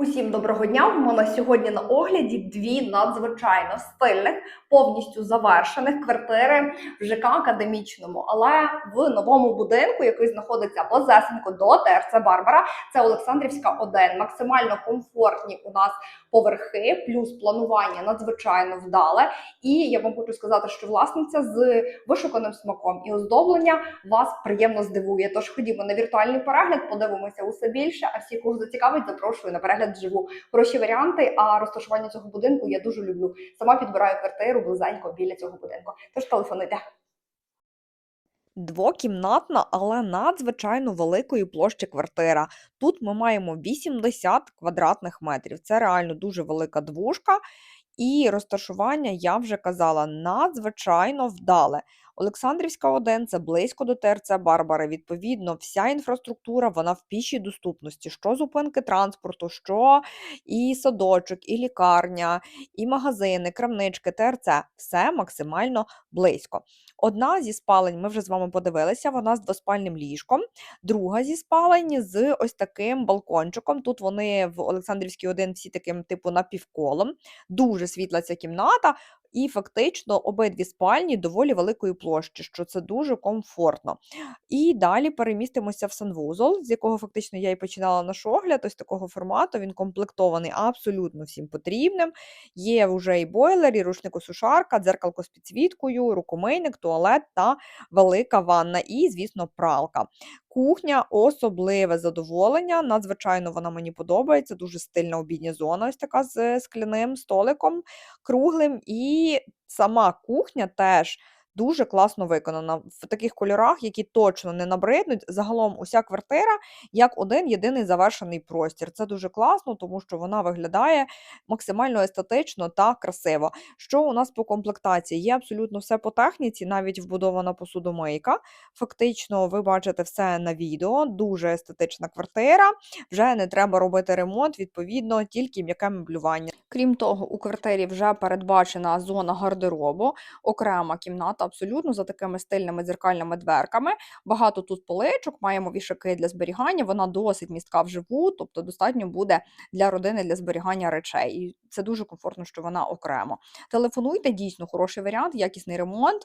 Усім доброго дня! В мене сьогодні на огляді дві надзвичайно стильних, повністю завершених квартири в ЖК академічному, але в новому будинку, який знаходиться близесенько до ТРЦ Барбара. Це Олександрівська 1. Максимально комфортні у нас поверхи, плюс планування надзвичайно вдале. І я вам хочу сказати, що власниця з вишуканим смаком і оздоблення вас приємно здивує. Тож ходімо на віртуальний перегляд, подивимося усе більше. А всі, кого зацікавить, запрошую на перегляд вживу. Хороші варіанти. А розташування цього будинку я дуже люблю. Сама підбираю квартиру близенько біля цього будинку. Тож телефонуйте. Двокімнатна, але надзвичайно великої площі квартира. Тут ми маємо 80 квадратних метрів. Це реально дуже велика двушка. І розташування, я вже казала, надзвичайно вдале. Олександрівська Оден – це близько до ТРЦ Барбари. Відповідно, вся інфраструктура вона в пішій доступності. Що зупинки транспорту, що і садочок, і лікарня, і магазини, крамнички, ТРЦ все максимально близько. Одна зі спалень, ми вже з вами подивилися, вона з двоспальним ліжком. Друга зі спалень з ось таким балкончиком. Тут вони в Олександрівській 1 всі таким типу напівколом. Дуже світла ця кімната. І фактично обидві спальні доволі великої площі, що це дуже комфортно. І далі перемістимося в санвузол, з якого фактично я і починала наш огляд. Ось такого формату. Він комплектований абсолютно всім потрібним. Є вже і бойлер, і рушникосушарка, дзеркалко з підсвіткою, рукомийник, туалет та велика ванна, і, звісно, пралка. Кухня особливе задоволення. Надзвичайно вона мені подобається. Дуже стильна обідня зона, ось така з скляним столиком круглим. І сама кухня теж дуже класно виконана в таких кольорах, які точно не набриднуть. Загалом, уся квартира як один єдиний завершений простір. Це дуже класно, тому що вона виглядає максимально естетично та красиво. Що у нас по комплектації? Є абсолютно все по техніці, навіть вбудована посудомийка. Фактично, ви бачите все на відео. Дуже естетична квартира. Вже не треба робити ремонт, відповідно, тільки м'яке меблювання. Крім того, у квартирі вже передбачена зона гардеробу, окрема кімната, абсолютно за такими стильними дзеркальними дверками. Багато тут поличок, маємо вішаки для зберігання. Вона досить містка вживу, тобто достатньо буде для родини для зберігання речей. І це дуже комфортно, що вона окремо. Телефонуйте, дійсно хороший варіант, якісний ремонт.